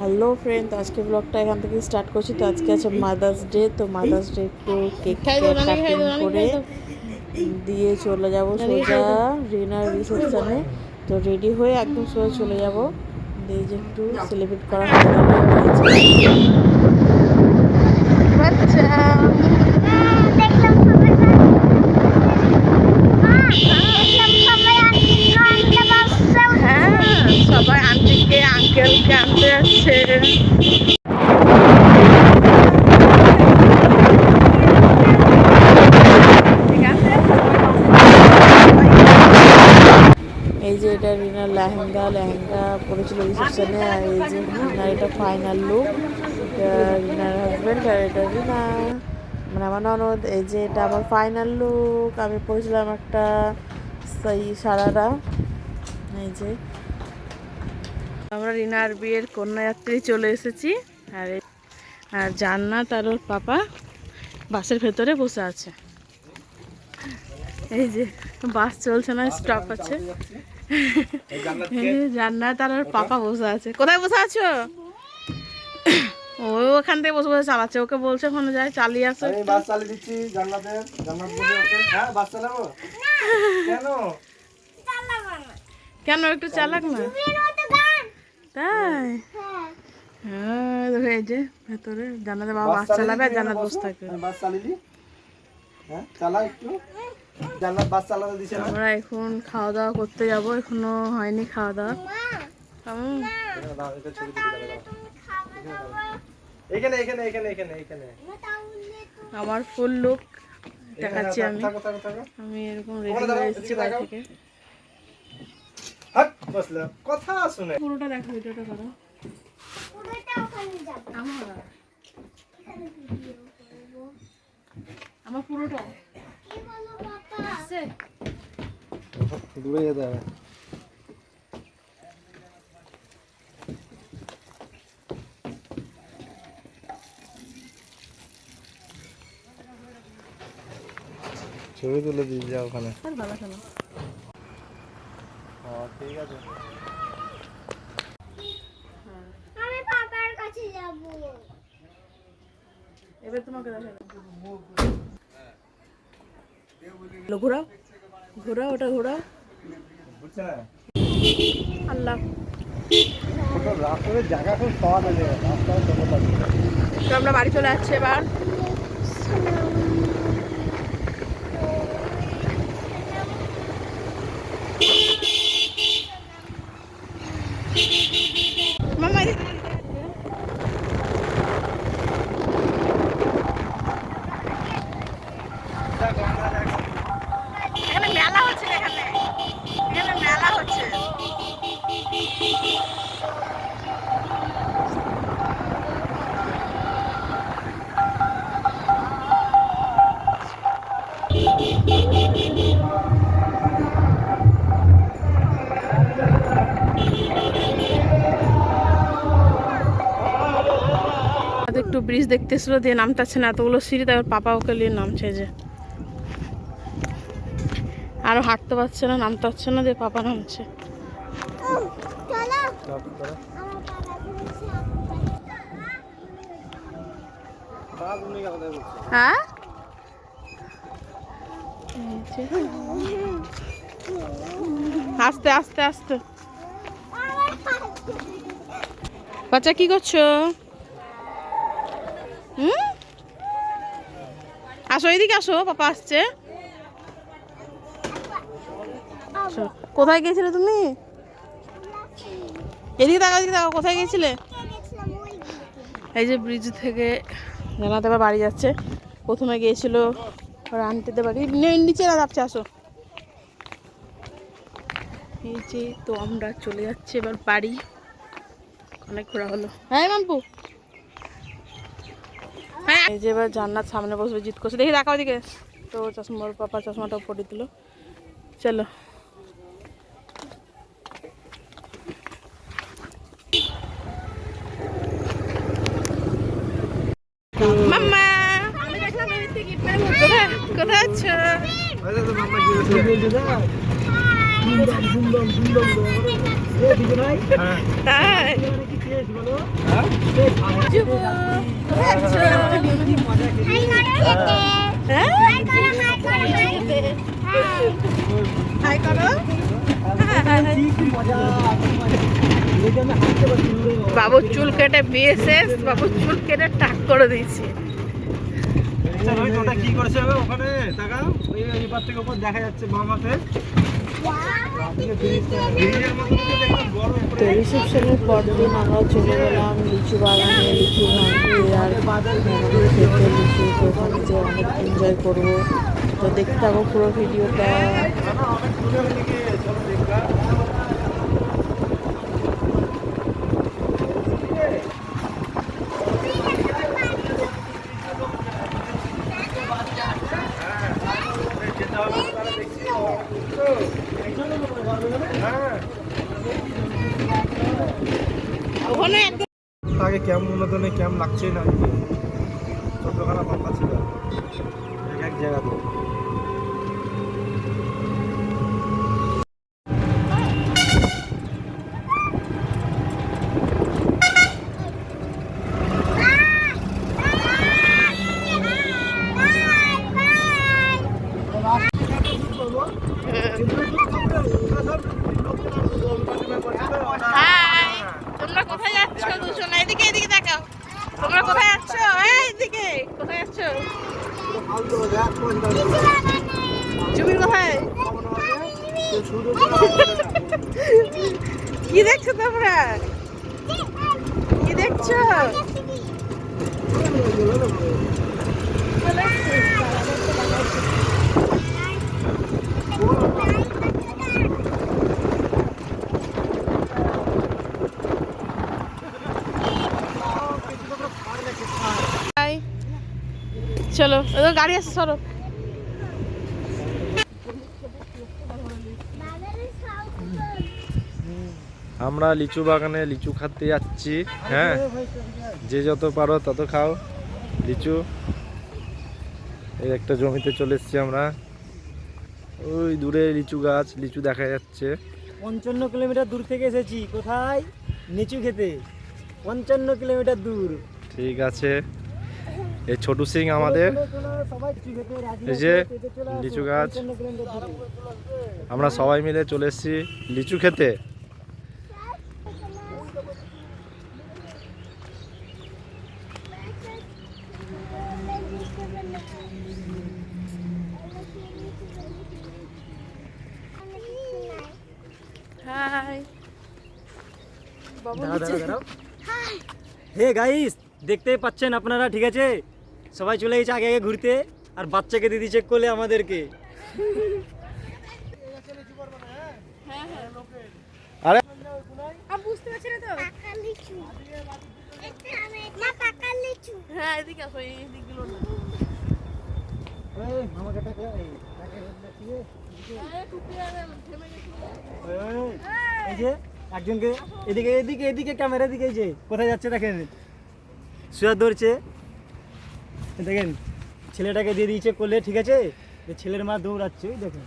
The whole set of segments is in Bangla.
হ্যালো ফ্রেন্ড আজকে ব্লগটা এখান থেকে স্টার্ট করছি। তো আজকে আছে মাদার্স ডে তো মাদার্স ডে একটু কেক কাটিং করে দিয়ে চলে যাব সোজা রিনার রিসেপশনে তো রেডি হয়ে একদম সোজা চলে যাব। দিয়ে যে একটু সেলিব্রেট করা হবে। সবাই সবাই আনতে যাচ্ছে এই যে এটা রিনার লেহেঙ্গা লেহেঙ্গা পরেছিল রিসেপশনে আর এই যে রিনার এটা ফাইনাল লুক রিনার হাজব্যান্ড আর এটা রিনা। মানে আমার ননদ, এই যে এটা আমার ফাইনাল লুক আমি পরেছিলাম একটা সেই সারারা এই যে আমরা রিনার বিয়ের কন্যাযাত্রী চলে এসেছি। আর আর জান্নাত আর ওর পাপা বাসের ভেতরে বসে আছে। এই যে বাস চলছে না স্টপ আছে। জান্নাত আর ওর পাপা বসে আছে। কোথায় বসে আছো? ও ওখান থেকে বসে বসে চালাচ্ছে। ওকে বলছে ওখানে যায় চালিয়ে আসো আমি বাস চালিয়ে দিচ্ছি জান্নাতের জান্নাত বসে আছে হ্যাঁ বাস চালাবো? কেন? কেন একটু চালাক না? তাই? হ্যাঁ। দেখো এই যে ভেতরে জান্নাতের বাবা বাস চালাবে আর জান্নাত বসে। থাকবে বাস চালিয়ে হ্যাঁ চালা একটু। জান্নাত বাস চালাতে দিছে না? আমরা এখন খাওয়া দাওয়া করতে যাব। এখনও হয়নি খাওয়া দাওয়া। এখানে। এখানে এখানে এখানে এখানে আমার ফুল লুক দেখাচ্ছি আমি। আমি এরকম রেডি হয়ে এসেছি বাড়ি থেকে। কথা শুনে। পুরোটা দেখো ভিডিওটা করো। আমার আমার পুরোটা। আসছে? দূরে যেতে হবে ছবি তুলে দিয়ে যাও ওখানে। আর ভালো ঠিক আছে। আমি পাপার কাছে যাব। এবার তোমাকে দেখাবো ঘোরাও। ঘোরাও ওটা ঘোরাও। বুঝছে আল্লাহ জায়গা খুব পাওয়া তো আমরা বাড়ি চলে যাচ্ছি এবার। মামা একটু ব্রিজ দেখতেছিল, দিয়ে নামতেছে না, এতগুলো সিঁড়ি, তারপর পাপা ওকে নিয়ে নামছে যে। আরও হাঁটতে পারছে না, নামতে পারছে না, দিয়ে পাপা নামছে। হ্যাঁ? আস্তে আস্তে আস্তে। বাচ্চা কি করছ? হুম? আসো এদিকে আসো পাপা আসছে। আসো। কোথায় গিয়েছিলে তুমি? এদিকে তাকাও এদিকে তাকাও কোথায় গিয়েছিলে? এই যে ব্রিজ থেকে জানাতে বাড়ি যাচ্ছে। প্রথমে গিয়েছিল আন্টিদের বাড়ি। নিচে না যাচ্ছে আসো। এই যে তো আমরা চলে যাচ্ছি এবার বাড়ি। অনেক ঘোরা হলো। হ্যাঁ মাম্পু। হ্যাঁ। এই যে এবার জান্নাত সামনে বসবে জিত করছে। দেখি দেখাও দিকে তো চশমার পাপা চশমাটা পরে দিল। চলো মাম্মা কোথায় কোথায় আছো আরে তো মামা কি বলছে দুমদম দুমদম দুমদম এ দিকে নাই হ্যাঁ তাই যাচ্ছিস বলো হ্যাঁ? যুবু, কোথায় করো হ্যাঁ? হাই করো বাবুর চুল কেটে বিয়ে শেষ বাবুর চুল কেটে টাক করে দিয়েছে ওটা কি করেছে ওখানে? তাকাও। ওই এবার থেকে উপর দেখা যাচ্ছে বাম হাতে তো রিসেপশনের পর দিন আমরা চলে গেলাম লিচু বাগানে লিচু ভাঙতে আর খেতে লিচু ওখানে যে অনেক এনজয় করব। তো দেখতে থাকো পুরো ভিডিওটা অনেক দূরে দিকে চলো দেখবা যেতে হবে তাহলে দেখছি হ্যাঁ ওখানে আগে কেমন উন্নতনে ক্যাম্প লাগছে না চোদ্দখানা পাম্পা ছিল। এক এক জায়গাতে। তোমরা কোথায় আসছো? এই এদিকে। কোথায় যাচ্ছ জুবির কোথায়? কি দেখছ তোমরা? কি দেখছ হাই চলো ওদের গাড়ি আছে সরো আমরা লিচু বাগানে লিচু খাতে যাচ্ছি হ্যাঁ? যে যত পারো তত খাও লিচু। এই একটা জমিতে চলে এসেছি আমরা। ওই দূরে লিচু গাছ লিচু দেখা যাচ্ছে। পঞ্চান্ন কিলোমিটার দূর থেকে এসেছি কোথায়? নিচু খেতে। পঞ্চান্ন কিলোমিটার দূর। ঠিক আছে। এই ছোটু সিং আমাদের এই যে লিচু গাছ। 55 কিলোমিটার দূরে। আমরা সবাই মিলে চলে এসেছি লিচু খেতে। হে গাইস দেখতে পাচ্ছেন আপনারা ঠিক আছে সবাই চলে গেছে আগে আগে ঘুরতে আর বাচ্চাকে দিদি চেক করলে আমাদেরকে। আরে। বুঝতে পারছি না তো। হ্যাঁ এদিকে আসো এই দিকগুলো একজনকে এদিকে এদিকে এদিকে ক্যামেরা দিকে এই যে কোথায় যাচ্ছে দেখেন। সুয়া ধরছে দেখেন ছেলেটাকে দিয়ে দিয়েছে করলে ঠিক আছে? ছেলের মা দৌড়াচ্ছে ওই দেখেন।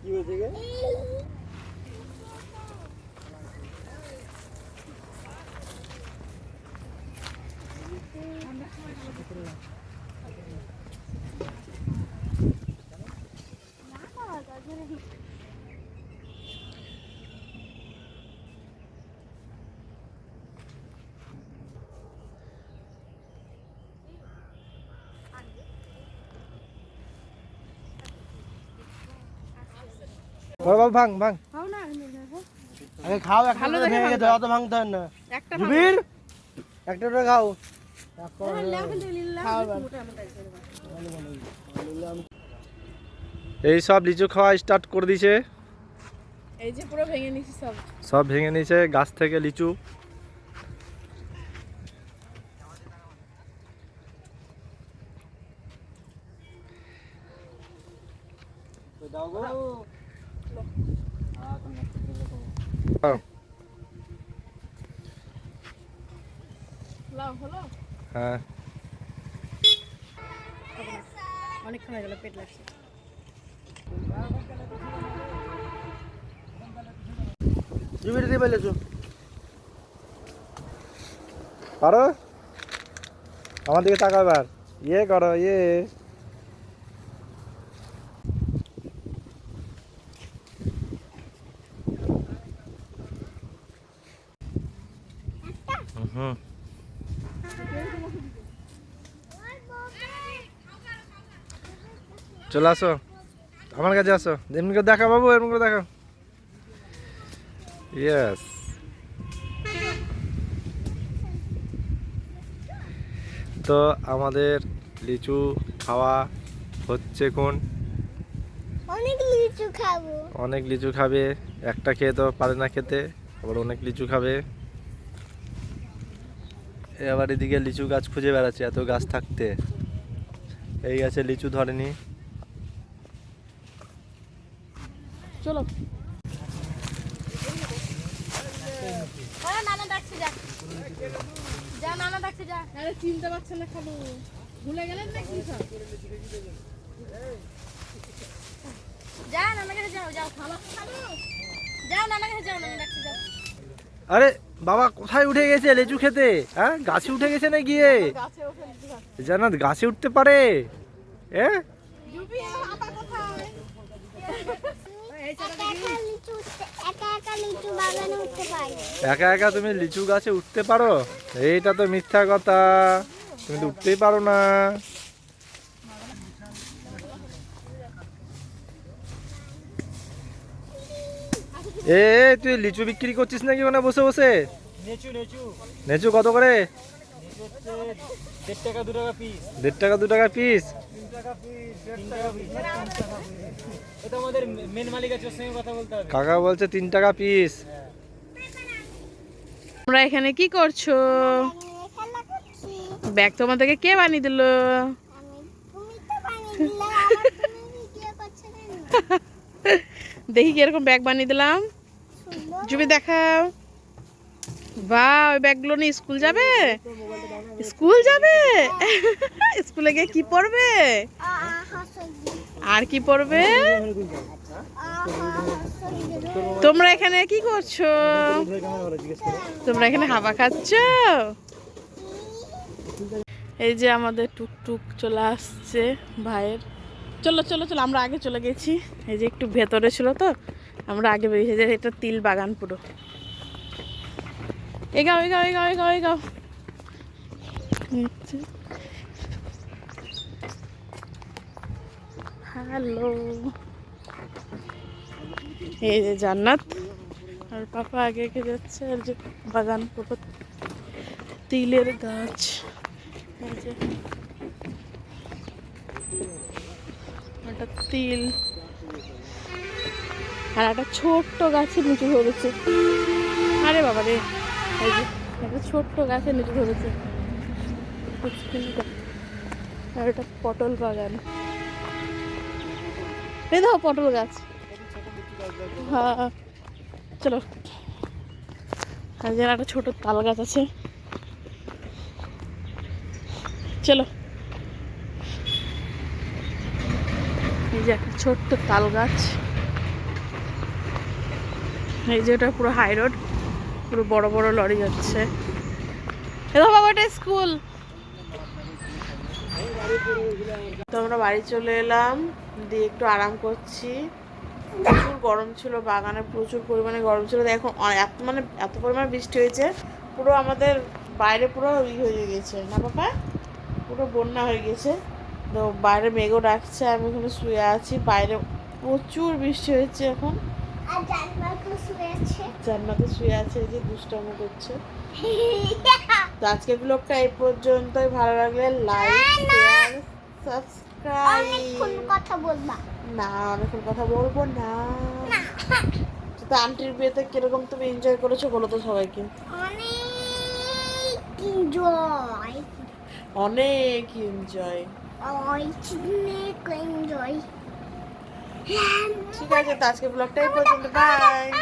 কি বলছে গে? বাবা ভাঙ ভাঙ। আগে খাও একটা করে ভেঙে অত ভাঙতে হয় না। একটা জুবির একটা করে খাও। এই সব লিচু খাওয়া স্টার্ট করে দিয়েছে এই যে পুরো ভেঙে নিছি সব। সব ভেঙে নিয়েছে গাছ থেকে লিচু। দাও গো। হ্যাঁ। অনেকক্ষণ হয়ে। গেল পেট লাগছে। জুবির দিয়ে পেলেছো পারো? আমার দিকে তাকাও এবার। ইয়ে করো ইয়ে। চলে আসো। আমার কাছে আসো। এমনি করে দেখা বাবু এমনি করে দেখো ইয়েস তো আমাদের লিচু খাওয়া হচ্ছে কোন? অনেক লিচু খাব। অনেক লিচু খাবে একটা খেয়ে তো পারে না খেতে আবার অনেক লিচু খাবে। এ আবার এদিকে লিচু গাছ খুঁজে বেড়াচ্ছে এত গাছ থাকতে। এই গাছে লিচু ধরেনি। চলো। নানা ডাকছে যা। যা নানা ডাকছে যা। আরে চিনতে পারছেন না খাব ভুলে গেলেন না সব? যা নানা কাছে যাও যাও। খালো যাও নানা কাছে যাও নানা ডাকছে যাও। আরে বাবা কোথায় উঠে গেছে লেচু খেতে? হ্যাঁ গাছে উঠে গেছে না গিয়ে। জানাত গাছে। উঠতে পারে। এ একা একা লিচু উঠতে- একা একা লিচু বাগানে উঠতে পারি। একা একা তুমি লিচু গাছে উঠতে পারো? এইটা তো মিথ্যা কথা। তুমি তো উঠতেই পারো না। এ তুই লিচু বিক্রি করছিস নাকি ওখানে বসে বসে? নেচু নেচু। নেচু কত করে? দেড় টাকা দু টাকা পিস দেড় টাকা দু টাকা পিস এটা আমাদের মেন মালিক আছে ওর সঙ্গে কথা বলতে হবে। কাকা বলছে তিন টাকা পিস তোমরা এখানে কি করছ? আমি খেলা করছি ব্যাগ তোমাদেরকে কে বানিয়ে দিল? দেখি কি এরকম ব্যাগ বানিয়ে দিলাম। জুবি দেখাও। বা ওই ব্যাগগুলো নিয়ে স্কুল যাবে? স্কুল যাবে? স্কুলে গিয়ে কি পড়বে? আর কি পড়বে? তোমরা এখানে কি করছ? তোমরা এখানে হাওয়া খাচ্ছ? এই যে আমাদের টুকটুক চলে আসছে ভাইয়ের। চলো চলো চলো, আমরা আগে চলে গেছি। এই যে একটু ভেতরে ছিল তো, আমরা আগে বেরিয়ে যাই। এটা তিল বাগান পুরো। এগাও এগাও এগাও এগাও এগাও হ্যালো। এই যে জান্নাত। আর পাপা আগে এগিয়ে যাচ্ছে আর যে বাগান পুরো তিলের গাছ। একটা তিল। আর একটা ছোট্ট গাছের নিচু ধরেছে। আরে বাবা রে। একটা ছোট্ট গাছের নিচু ধরেছে। আর একটা পটল বাগান। এই দেখো পটল গাছ। হ্যাঁ। চলো। যেন একটা ছোট তাল গাছ আছে। চলো। এই যে একটা ছোট্ট তাল গাছ। এই যে এটা পুরো হাই রোড পুরো বড় বড় লরি যাচ্ছে। এবার বাবা, এটা স্কুল তো আমরা বাড়ি চলে এলাম, দিয়ে একটু আরাম করছি। প্রচুর গরম ছিল, বাগানে প্রচুর পরিমাণে গরম ছিল। এখন এত মানে এত পরিমাণে বৃষ্টি হয়েছে, পুরো আমাদের বাইরে পুরো ই হয়ে গেছে না পাপা? পুরো বন্যা হয়ে গেছে তো বাইরে মেঘও ডাকছে আমি এখানে শুয়ে আছি। বাইরে প্রচুর বৃষ্টি হয়েছে এখন। আর শুয়ে আছে। জান্নাতে শুয়ে আছে যে দুষ্টামো করছে। তো আজকের ব্লগটা এই পর্যন্তই। ভালো লাগলে লাইক শেয়ার সাবস্ক্রাইব অনেকক্ষণ কথা বলবা। না অনেকক্ষণ কথা বলব না। তো আন্টির বিয়েতে কীরকম তুমি এনজয় করেছ বলো তো সবাইকে। অনেক এনজয় অনেক এনজয় অনেক এনজয় ঠিক আছে তো আজকে ব্লগটা এই পর্যন্ত বাই